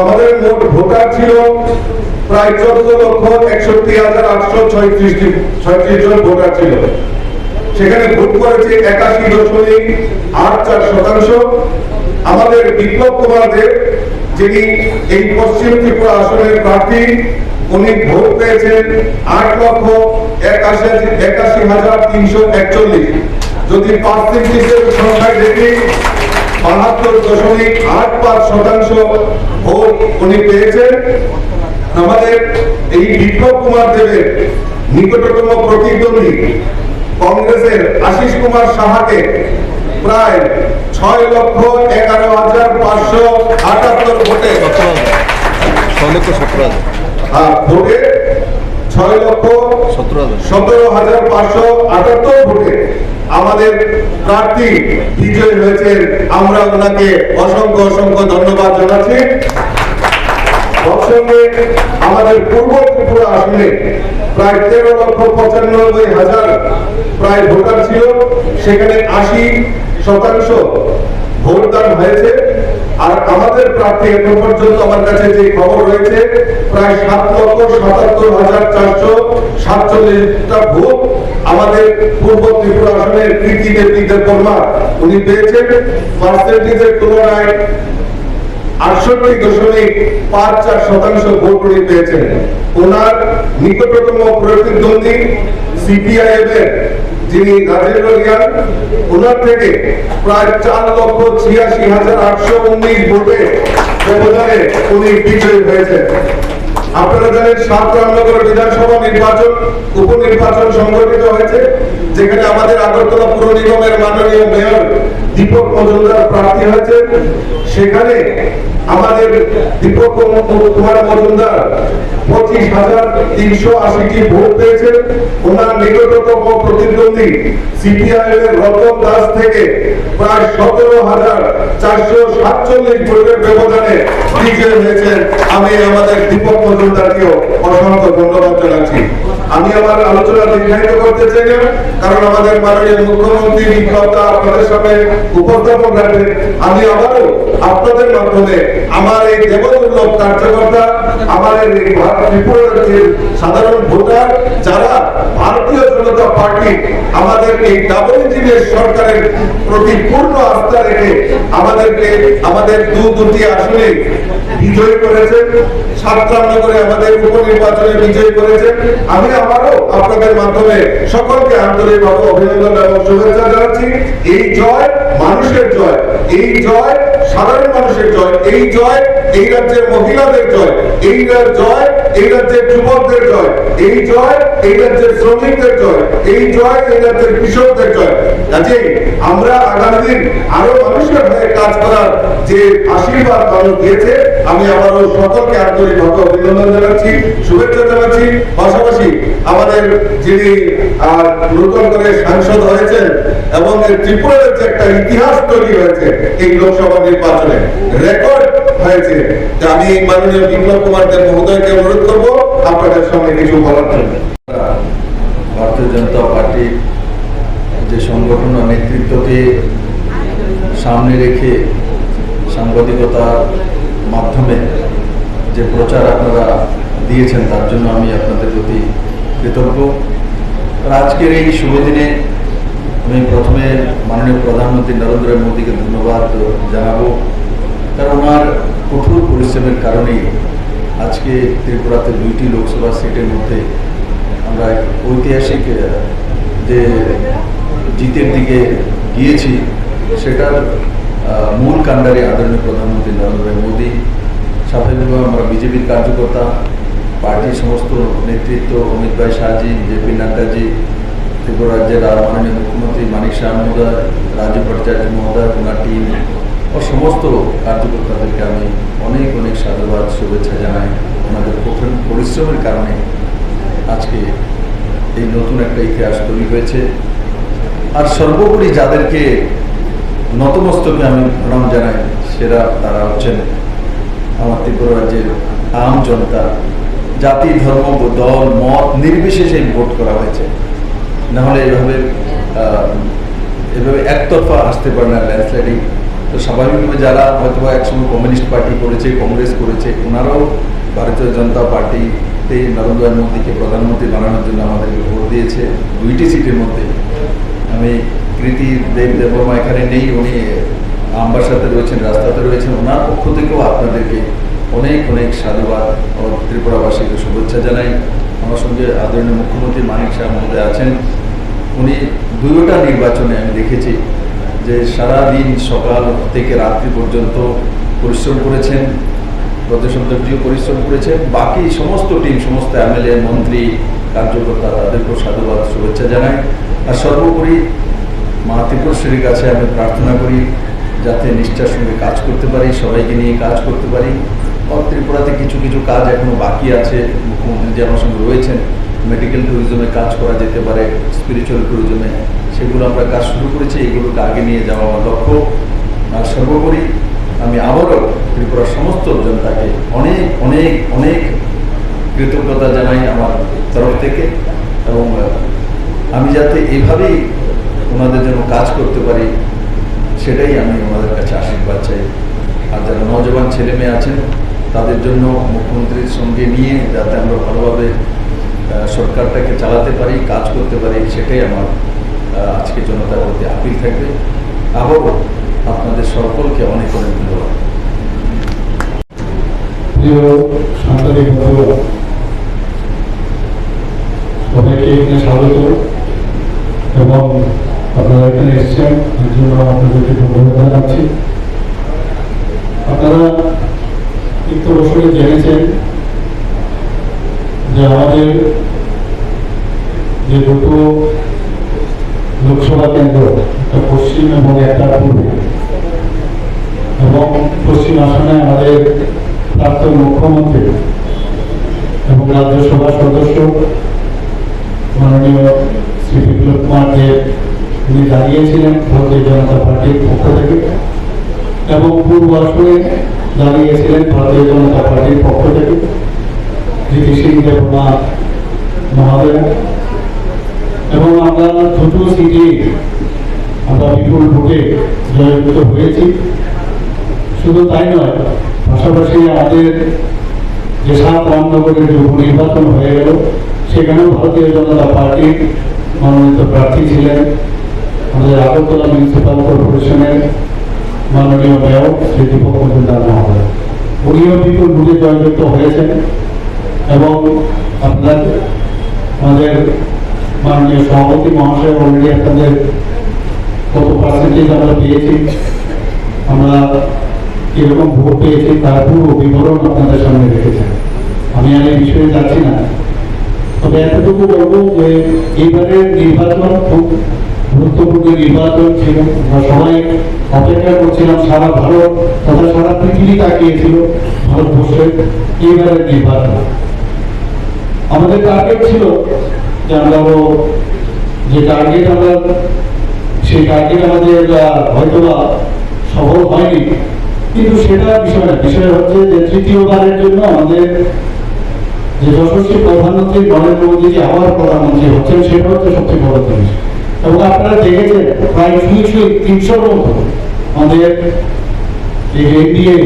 আমাদের মোট ভোটার ছিল প্রায় চোদ্দ লক্ষ একষট্টি হাজার আটশো ছয়ত্রিশ ছয়ত্রিশ জন ভোটার ছিল। সেখানে ভোট করেছে একাশি দশমিক আট চার শতাংশ। আমাদের বিপ্লব কুমার যিনি এই পশ্চিম ত্রিপুরা আসনের প্রার্থী, উনি ভোট পেয়েছেন আট লক্ষ একাশি একাশি হাজার তিনশো একচল্লিশ। যদি পার্সেন্টেজের সংখ্যায় দেখি বাহাত্তর দশমিক আট পাঁচ শতাংশ ভোট উনি পেয়েছেন। আমাদের এই বিপ্লব কুমার দেবের নিকটতম প্রতিদ্বন্দ্বী কংগ্রেসের আশিস কুমার সাহাকে প্রায় ছয় লক্ষ এগারো হাজার পাঁচশো আটাত্তর ভোটে আর ভোটে ছয় লক্ষ সতেরো হাজার পাঁচশো আটাত্তর ভোটে আমাদের প্রার্থী বিজয়ী হয়েছেন। আমরা ওনাকে অসংখ্য অসংখ্য ধন্যবাদ জানাচ্ছি। আমাদের পূর্ব ত্রিপুরা আসলে প্রায় তেরো লক্ষ পঁচানব্বই হাজার প্রায় ভোটার ছিল। সেখানে আশি শতাংশ ভোটদান হয়েছে। আর আমাদের প্রার্থী এখন পর্যন্ত আমার কাছে যে খবর রয়েছে, প্রায় সাত লক্ষ সাতাত্তর হাজার চারশো সাতচল্লিশটা ভোট আমাদের পূর্ব ত্রিপুরা আসনের কৃতি দেবীদের কর্মা উনি পেয়েছেন পার্সেন্টেজের তুলনায় আটষট্টি দশমিক পাঁচ চার শতাংশ ভোট উনি পেয়েছেন। ওনার নিকটতম প্রতিদ্বন্দ্বী সিপিআইএম এর যিনি নাজিরুলিয়ান ওনার থেকে প্রায় চার লক্ষ ছিয়াশি হাজার আটশো উনিশ ভোটে ব্যবধানে উনি বিজয়ী হয়েছেন। আপনারা জানেন সাত রামনগর বিধানসভা নির্বাচন, উপনির্বাচন সংগঠিত হয়েছে, যেখানে আমাদের আগরতলা পুর নিগমের মাননীয় মেয়র দীপক মজুমদার প্রার্থী হয়েছে সেখানে আমাদের দীপক কুমার মজুমদার পঁচিশ হাজার তিনশো আশিটি ভোট পেয়েছেন। ওনার নিকটতম প্রতিদ্বন্দ্বী সিপিআইএম এর রতন দাস থেকে প্রায় সতেরো হাজার চারশো সাতচল্লিশ ভোটের ব্যবধানে বিজয় হয়েছেন। আমি আমাদের দীপক মজুমদারকেও অসংখ্য ধন্যবাদ জানাচ্ছি। আমি আমার আলোচনা দীর্ঘায়িত করতে চাই না, কারণ আমাদের মাননীয় মুখ্যমন্ত্রী আপনাদের সামনে উপস্থাপন রাখবেন আমি আবারও আপনাদের মাধ্যমে আমার এই দেবদুর্লভ কার্যকর্তা আমাদের এই ভারত সাধারণ ভোটার, যারা ভারতীয় জনতা পার্টি আমাদের এই ডাবল ইঞ্জিনের সরকারের প্রতি পূর্ণ আস্থা রেখে আমাদেরকে, আমাদের দু দুটি আসনে বিজয় করেছেন সাতরামনগরে আমাদের উপনির্বাচনে বিজয় করেছেন। আমি আবারও আপনাদের মাধ্যমে সকলকে আন্তরিকভাবে অভিনন্দন এবং শুভেচ্ছা জানাচ্ছি। এই জয় মানুষের জয়, এই জয় সাধারণ মানুষের জয়, এই জয় এই রাজ্যের মহিলাদের জয়, এই জয়, এই রাজ্যের যুবকদের জয়, এই জয়, এই রাজ্যের শ্রমিকদের জয়, এই জয়, এই রাজ্যের কৃষকদের জয়। কাজেই আমরা আগামী দিন আরও মানুষের হয়ে কাজ করার যে আশীর্বাদ মানুষ দিয়েছে, আমি আবারও সকলকে আন্তরিকভাবে অভিনন্দন জানাচ্ছি, শুভেচ্ছা জানাচ্ছি। পাশাপাশি আমাদের যিনি নতুন করে সাংসদ হয়েছেন এবং ত্রিপুরার যে একটা ইতিহাস তৈরি হয়েছে এই লোকসভা নির্বাচনে, রেকর্ড হয়েছে। যে আমি মাননীয় বিপ্লব কুমার দেব মহোদয়কে অনুরোধ করব, আপনাদের সামনে কিছু বলার জন্য। ভারতীয় জনতা পার্টির যে সংগঠন ও নেতৃত্বকে সামনে রেখে সাংবাদিকতার মাধ্যমে যে প্রচার আপনারা দিয়েছেন, তার জন্য আমি আপনাদের প্রতি কৃতজ্ঞ। আজকের এই শুভ আমি প্রথমে মাননীয় প্রধানমন্ত্রী নরেন্দ্র মোদীকে ধন্যবাদ জানাব। কারণ ওনার কঠোর পরিশ্রমের কারণেই আজকে ত্রিপুরাতে দুইটি লোকসভা সিটের মধ্যে আমরা ঐতিহাসিক যে জিতের দিকে গিয়েছি, সেটার মূল কাণ্ডারি আদরণীয় প্রধানমন্ত্রী নরেন্দ্র মোদী। স্বাভাবিকভাবে আমরা বিজেপির কার্যকর্তা, পার্টির সমস্ত নেতৃত্ব, অমিত ভাই শাহজি, জেপি নাড্ডাজি, ত্রিপুরা রাজ্যের মাননীয় মুখ্যমন্ত্রী মানিক শাহ মহোদয় রাজীব ভট্টাচার্য মহোদয়, ওনার টিম ও সমস্ত কার্যকর্তাদেরকে আমি অনেক অনেক সাধুবাদ, শুভেচ্ছা জানাই। ওনাদের কঠিন পরিশ্রমের কারণে আজকে এই নতুন একটা ইতিহাস তৈরি হয়েছে। আর সর্বোপরি যাদেরকে নতমস্তকে আমি প্রণাম জানাই, সেরা তারা হচ্ছেন আমার ত্রিপুরা রাজ্যের আম জনতা। জাতি, ধর্ম, দল, মত নির্বিশেষে ভোট করা হয়েছে। নাহলে এভাবে এভাবে একতরফা আসতে পারে না, ল্যান্ডস্লাইডিং তো স্বাভাবিকভাবে যারা হয়তো একসময় কমিউনিস্ট পার্টি করেছে, কংগ্রেস করেছে, ওনারাও ভারতীয় জনতা পার্টিতে নরেন্দ্র মোদীকে প্রধানমন্ত্রী বানানোর জন্য আমাদেরকে ভোট দিয়েছে, দুইটি সিটের মধ্যে। আমি কৃতি দেব দেববর্মা এখানে নেই, উনি আমার সাথে রয়েছেন, রাস্তাতে রয়েছেন, ওনার পক্ষ থেকেও আপনাদেরকে অনেক অনেক সাধুবাদ ও ত্রিপুরাবাসীকে শুভেচ্ছা জানাই। আমার সঙ্গে আদরণীয় মুখ্যমন্ত্রী মানিক শাহ মহোদয় আছেন। উনি দুয়োটা নির্বাচনে আমি দেখেছি যে সারা দিন সকাল থেকে রাত্রি পর্যন্ত পরিশ্রম করেছেন প্রদেশপ্রিয় পরিশ্রম করেছেন, বাকি সমস্ত টিম সমস্ত এমএলএ মন্ত্রী, কার্যকর্তা তাদেরকেও সাধুবাদ, শুভেচ্ছা জানাই। আর সর্বোপরি মা ত্রিপুরেশ্বরীর কাছে আমি প্রার্থনা করি, যাতে নিষ্ঠার সঙ্গে কাজ করতে পারি, সবাইকে নিয়ে কাজ করতে পারি। ত্রিপুরাতে কিছু কিছু কাজ এখনও বাকি আছে, মুখ্যমন্ত্রী যে আমার সঙ্গে রয়েছেন মেডিকেল ট্যুরিজমে কাজ করা যেতে পারে স্পিরিচুয়াল ট্যুরিজমে সেগুলো আমরা কাজ শুরু করেছি, এগুলোকে আগে নিয়ে যাওয়া আমার লক্ষ্য। আর সর্বোপরি আমি আবারও ত্রিপুরার সমস্ত জনতাকে অনেক অনেক অনেক কৃতজ্ঞতা জানাই আমার তরফ থেকে। এবং আমি যাতে এভাবেই ওনাদের জন্য কাজ করতে পারি, সেটাই আমি ওনাদের কাছে আশীর্বাদ চাই। আর যারা নজবান ছেলে মেয়ে আছেন, তাদের জন্য মুখ্যমন্ত্রীর সঙ্গে নিয়ে যাতে আমরা ভালোভাবে সরকারটাকে চালাতে পারি, কাজ করতে পারি, সেটাই আমার আহ, আজকে জনতার প্রতি আপিল থাকবে। আবারও আপনাদের সকলকে অনেক অনেক ধন্যবাদ। আপনারা জন্য বছরে জেনেছেন যে আমাদের যে দুটো লোকসভা কেন্দ্র একটা পশ্চিম এবং একটা পূর্ব এবং পশ্চিম আসনে আমাদের প্রাক্তন মুখ্যমন্ত্রী এবং রাজ্যসভার সদস্য মাননীয় শ্রী বিপ্লব কুমার দেব উনি দাঁড়িয়েছিলেন, ভারতীয় জনতা পার্টির পক্ষ থেকে। এবং পূর্ব আসনে দাঁড়িয়েছিলেন ভারতীয় জনতা পার্টির পক্ষ থেকে। জিতি সিং দেবনা আমরা দুটো সিটে আমরা বিপুল ভোটে জয়যুক্ত হয়েছি। শুধু তাই নয়, পাশাপাশি আমাদের যে সাত রামনগরের যে উপনির্বাচন হয়ে গেল, সেখানেও ভারতীয় জনতা পার্টির মনোনীত প্রার্থী ছিলেন। আমাদের আগরতলা মিউনিসিপ্যাল কর্পোরেশনের মাননীয় মেয়র শ্রী দীপক মজুমদার মহোদয়। উনিও বিপুল ভোটে জয়যুক্ত হয়েছেন, এবং আপনার আমাদের মাননীয় সভাপতি মহাশয় অলরেডি আপনাদের কত পার্সেন্টেজ আমরা পেয়েছি? আমরা কীরকম ভোট পেয়েছি তার পুরো বিবরণ আপনাদের সামনে রেখেছেন আমি আর এই বিষয়ে যাচ্ছি না। তবে এতটুকু বলব যে এইবারের নির্বাচন খুব গুরুত্বপূর্ণ নির্বাচন ছিল। আমরা সবাই অপেক্ষা করছিলাম, সারা ভারত তথা সারা পৃথিবী তাকিয়েছিল ভারতবর্ষের এইবারের নির্বাচন। আমাদের টার্গেট ছিল যে আমরা যে টার্গেট সেই টার্গেট আমাদের আহ, হয়তোবা সফল হয়নি। কিন্তু সেটা বিষয় না হচ্ছে যে তৃতীয়বারের জন্য আমাদের যে যশস্বী প্রধানমন্ত্রী নরেন্দ্র মোদীজি আবার প্রধানমন্ত্রী হচ্ছেন সেটা হচ্ছে সবচেয়ে বড় জিনিস। এবং আপনারা দেখেছেন প্রায় তিনশো তিনশোর মতো আমাদের যে এনডিএ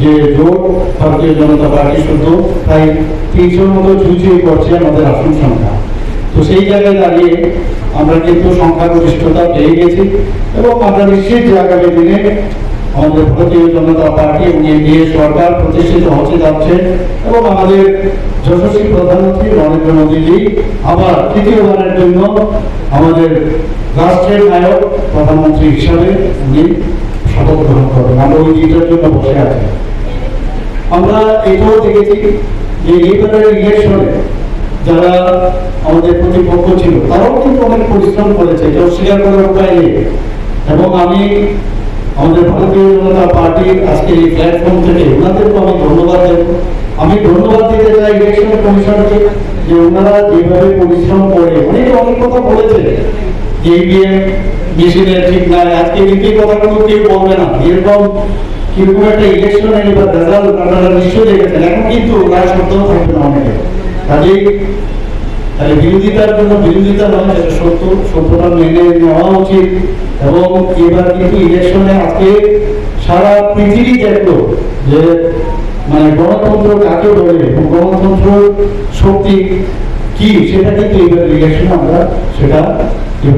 যে জোট ভারতীয় জনতা পার্টি শুদ্ধ প্রায় তিনশোর মতো ছুঁচুই করছে আমাদের আসন সংখ্যা। তো সেই জায়গায় দাঁড়িয়ে আমরা কিন্তু সংখ্যাগরিষ্ঠতা পেয়ে গেছি এবং আমরা নিশ্চিত যে আগামী দিনে আমাদের ভারতীয় জনতা পার্টি এবং এনডিএ সরকার প্রতিষ্ঠিত হতে যাচ্ছে এবং আমাদের যশস্বী প্রধানমন্ত্রী নরেন্দ্র মোদীজি আবার তৃতীয়বারের জন্য আমাদের রাষ্ট্রের নায়ক প্রধানমন্ত্রী হিসাবে উনি শপথ গ্রহণ করবেন আমরা ওই জন্য বসে আছি। আমরা এটাও দেখেছি যে এইবারের ইলেকশনে যারা আমাদের প্রতিপক্ষ ছিল, তারাও কিন্তু অনেক পরিশ্রম করেছে এটা অস্বীকার করার উপায় নেই। এবং আমি আমাদের ভারতীয় জনতা পার্টির আজকে এই প্ল্যাটফর্ম থেকে ওনাদেরকে আমি ধন্যবাদ দেব। আমি ধন্যবাদ দিতে চাই ইলেকশন কমিশনকে যে ওনারা যেভাবে পরিশ্রম করে, অনেকে অনেক কথা বলেছে ইভিএম মেশিনে ঠিক নাই, আজকে এই কথাগুলো কেউ বলবে না। এরকম কীরকম একটা ইলেকশন এবার আপনারা নিশ্চয়ই দেখেছেন। এখন কিন্তু সত্য থাকবে না অনেকে। তাহলে বিরোধিতার জন্য বিরোধিতা সত্য। সত্যটা মেনে নেওয়া উচিত। এবং এবার কিন্তু ইলেকশনে আজকে সারা পৃথিবী দেখল যে মানে গণতন্ত্র কাকে বলে গণতন্ত্র শক্তি কি, সেটা কিন্তু এবার ইলেকশনে আমরা, সেটা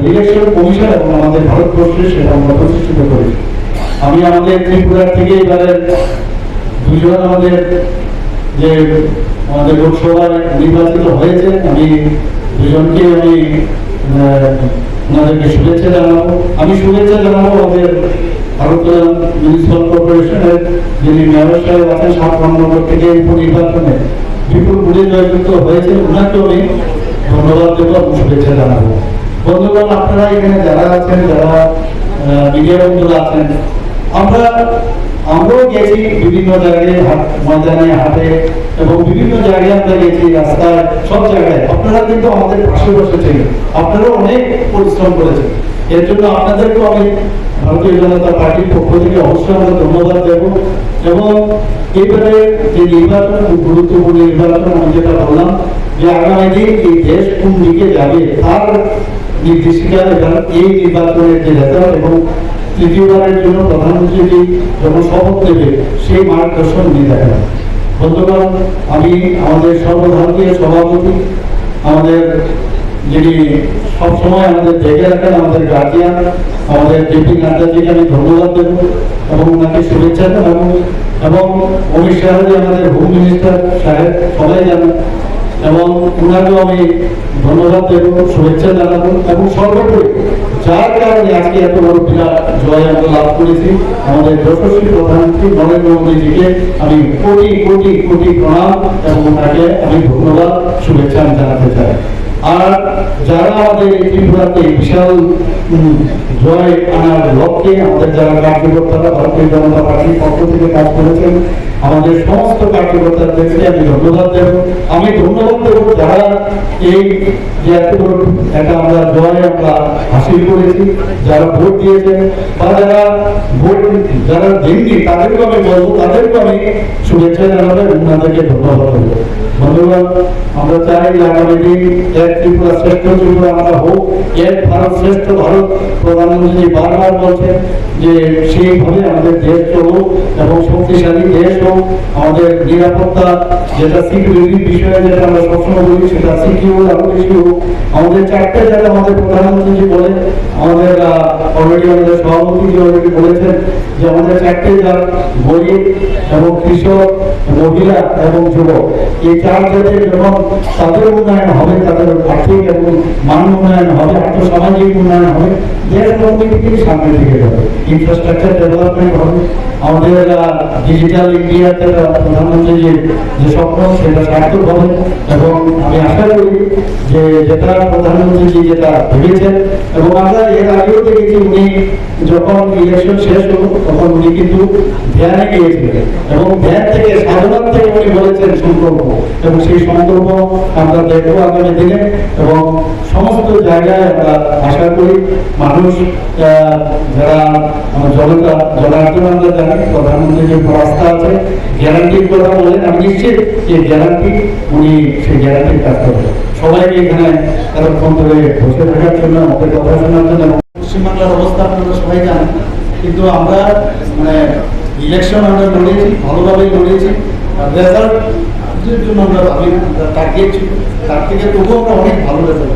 ইলেকশন কমিশন এবং আমাদের ভারতবর্ষে সেটা আমরা প্রতিষ্ঠিত করেছি। আমি আমাদের ত্রিপুরা থেকে এবারে দুজন আমাদের যে আমাদের লোকসভায় নির্বাচিত হয়েছে আমি দুজনকে আমি ওনাদেরকে শুভেচ্ছা জানাব। আমি শুভেচ্ছা জানাব আমাদের ভারত মিউনিসিপাল কর্পোরেশনের যিনি মেয়র সাহেব আছেন, সাত নম্বর থেকে উপনির্বাচনে বিপুল ভোটে জয়যুক্ত হয়েছে ওনাকে আমি ধন্যবাদ দেবো এবং শুভেচ্ছা জানাব। বন্ধুগণ, আপনারা এখানে যারা আছেন, যারা মিডিয়া বন্ধুরা আছেন আমরা, আমরাও গেছি বিভিন্ন জায়গায় ময়দানে, হাটে, এবং বিভিন্ন জায়গায় আমরা গেছি, রাস্তায়, সব জায়গায়। আপনারা কিন্তু আমাদের পাশে বসেছিলেন আপনারা অনেক পরিশ্রম করেছেন। এর জন্য আপনাদেরকেও আমি ভারতীয় জনতা পার্টির পক্ষ থেকে অবশ্যই আমরা ধন্যবাদ দেব। এবং এবারে যে নির্বাচন, গুরুত্বপূর্ণ নির্বাচন, আমি যেটা বললাম যে আগামী দিন এই দেশ কোন দিকে যাবে, তার নির্দেশিকা এই নির্বাচনের যে রেজাল্ট এবং তৃতীয়বারের জন্য প্রধানমন্ত্রী যে যখন শপথ নেবে সেই মার্গদর্শন নিয়ে দেখা যাবে। বন্ধুগণ, আমি আমাদের সর্বভারতীয় সভাপতি, আমাদের যিনি সবসময় আমাদের দেখে রাখেন, আমাদের গার্জিয়ান আমাদের জেপি নাড্ডাজিকে আমি ধন্যবাদ দেব এবং ওনাকে শুভেচ্ছা জানাব এবং অমিত শাহজি আমাদের হোম মিনিস্টার সাহেব, সবাই জানেন এবং ওনাকেও আমি ধন্যবাদ দেব, শুভেচ্ছা জানাব এবং সর্বোপরি যার কারণে আজকে এত বড় বিরাট জয় আমরা লাভ করেছি, আমাদের যশস্বী প্রধানমন্ত্রী নরেন্দ্র মোদীজিকে আমি কোটি কোটি কোটি প্রণাম এবং ওনাকে আমি ধন্যবাদ, শুভেচ্ছা আমি জানাতে চাই। আর যারা আমাদের এই ত্রিপুরাতে বিশাল জয় আনার লক্ষ্যে আমাদের যারা কার্যকর্তারা, ভারতীয় জনতা পার্টির পক্ষ থেকে কাজ করেছেন আমাদের সমস্ত কার্যকর্তাদেরকে আমি ধন্যবাদ দেব। আমি ধন্যবাদ দেব যারা এই যে এত একটা আমরা জয় আমরা হাসিল করেছি, যারা ভোট দিয়েছেন বা যারা ভোট যারা দেননি, তাদেরকে আমি বলব, তাদেরকে আমি শুভেচ্ছা জানাব এবং তাদেরকে ধন্যবাদ দেবো। বন্ধুগণ আমরা চাই যে আগামী দিন এক ত্রিপুরা শ্রেষ্ঠ ত্রিপুরা আমরা হোক, এক ভারত শ্রেষ্ঠ ভারত। প্রধানমন্ত্রী বারবার বলছেন যে সেইভাবে আমাদের দেশ এবং শক্তিশালী দেশ আমাদের নিরাপত্তা যেটা সিকিউরিটির বিষয়ে যেটা আমরা সবসময় বলি সেটা সিকিউর আরও বেশি হোক, আমাদের চারটে জায়গা আমাদের প্রধানমন্ত্রী বলেন, আমাদের অলরেডি আমাদের সভাপতি অলরেডি বলেছেন যে আমাদের চারটে জাত গরিব এবং কৃষক, মহিলা এবং যুবক, এই চার জাতের যখন তাদের উন্নয়ন হবে, তাদের আর্থিক এবং মান উন্নয়ন হবে আর্থসামাজিক উন্নয়ন হবে, দেশ অটোমেটিক্যালি সামনের দিকে যাবে। ইনফ্রাস্ট্রাকচার ডেভেলপমেন্ট হবে আমাদের ডিজিটাল ইন্ডিয়া যেটা প্রধানমন্ত্রী যে যে স্বপ্ন, সেটা সার্থক হবে। এবং আমি আশা করি যে যেটা প্রধানমন্ত্রীজি যেটা ভেবেছেন, এবং আমরা এর আগেও দেখেছি উনি যখন ইলেকশন শেষ হলো, তখন উনি কিন্তু ধ্যানে গিয়েছিলেন এবং ধ্যান থেকে সাধনার থেকে উনি বলেছেন সংকল্প। এবং সেই সংকল্প আমরা দেখব আগামী দিনে। এবং সমস্ত জায়গায় আমরা আশা করি মানুষ যারা জন্য পশ্চিমবাংলার অবস্থা আপনারা সবাই জানেন কিন্তু আমরা মানে ইলেকশন আমরা লড়েছি ভালোভাবেই আর রেজাল্ট জন্য আমরা ছিল। তার থেকে তবুও আমরা অনেক ভালো রেজাল্ট